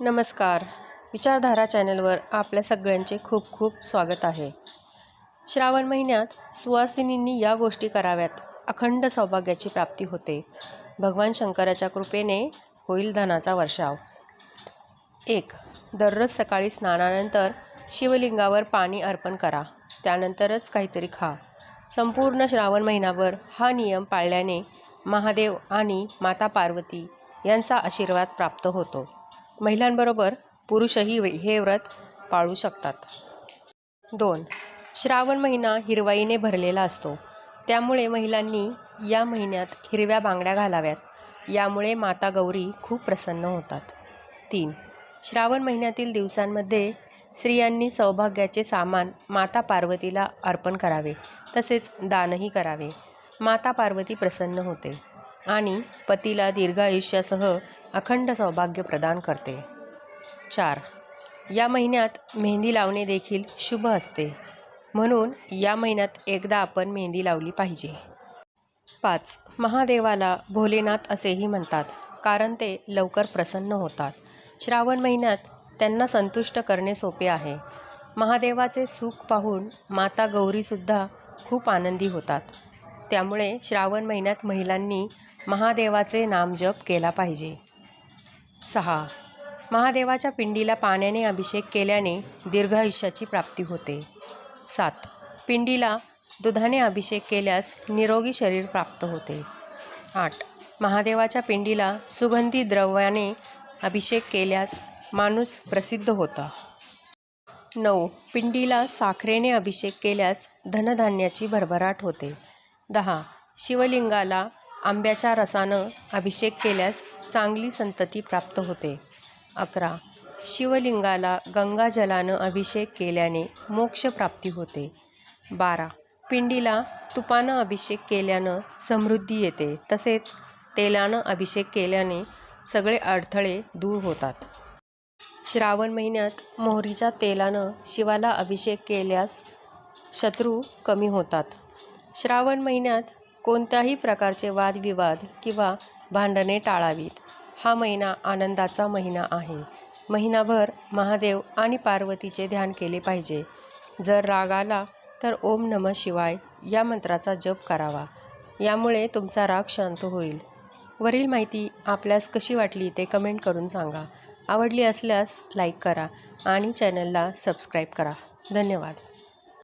नमस्कार. विचारधारा चॅनलवर आपल्या सगळ्यांचे खूप खूप स्वागत आहे. श्रावण महिन्यात सुवासिनींनी या गोष्टी कराव्यात अखंड सौभाग्याची प्राप्ती होते. भगवान शंकराच्या कृपेने होईल धनाचा वर्षाव. एक दररोज सकाळी स्नानानंतर शिवलिंगावर पाणी अर्पण करा. त्यानंतरच काहीतरी खा. संपूर्ण श्रावण महिनाभर हा नियम पाळल्याने महादेव आणि माता पार्वती यांचा आशीर्वाद प्राप्त होतो. महिलांबरोबर पुरुषही हे व्रत पाळू शकतात. दोन श्रावण महिना हिरवाईने भरलेला असतो. त्यामुळे महिलांनी या महिन्यात हिरव्या बांगड्या घालाव्यात. यामुळे माता गौरी खूप प्रसन्न होतात. तीन श्रावण महिन्यातील दिवसांमध्ये स्त्रियांनी सौभाग्याचे सामान माता पार्वतीला अर्पण करावे. तसेच दानही करावे. माता पार्वती प्रसन्न होते. आणि पतीला दीर्घायुष्यासह अखंड सौभाग्य प्रदान करते. चार. या महिन्यात मेहंदी लावणे देखील शुभ असते. म्हणून या महिन्यात एकदा आपण मेहंदी लावली पाहिजे. पाच. महादेवाला भोलेनाथ असेही म्हणतात कारण ते लवकर प्रसन्न होतात. श्रावण महिन्यात त्यांना संतुष्ट करणे सोपे आहे. महादेवाचे सुख पाहून माता गौरीसुद्धा खूप आनंदी होतात. त्यामुळे श्रावण महिन्यात महिलांनी महादेवाचे नामजप केला पाहिजे. सहा. महादेवाच्या पिंडीला पाण्याने अभिषेक केल्याने दीर्घायुष्याची प्राप्ती होते. सात. पिंडीला दुधाने अभिषेक केल्यास निरोगी शरीर प्राप्त होते. आठ. महादेवाच्या पिंडीला सुगंधी द्रव्याने अभिषेक केल्यास माणूस प्रसिद्ध होता. नऊ. पिंडीला साखरेने अभिषेक केल्यास धनधान्याची भरभराट होते. दहा. शिवलिंगाला आंब्याच्या रसानं अभिषेक केल्यास चांगली संतती प्राप्त होते. अकरा. शिवलिंगाला गंगाजलानं अभिषेक केल्याने मोक्षप्राप्ती होते. बारा. पिंडीला तुपानं अभिषेक केल्यानं समृद्धी येते. तसेच तेलानं अभिषेक केल्याने सगळे अडथळे दूर होतात. श्रावण महिन्यात मोहरीच्या तेलानं शिवाला अभिषेक केल्यास शत्रू कमी होतात. श्रावण महिन्यात कोणत्याही प्रकारचे वादविवाद किंवा भांडणे टाळावीत. हा महिना आनंदाचा महिना आहे. महिनाभर महादेव आणि पार्वतीचे ध्यान केले पाहिजे. जर राग आला तर ओम नम शिवाय या मंत्राचा जप करावा. यामुळे तुमचा राग शांत होईल. वरील माहिती आपल्यास कशी वाटली ते कमेंट करून सांगा. आवडली असल्यास लाईक करा आणि चॅनलला सबस्क्राईब करा. धन्यवाद.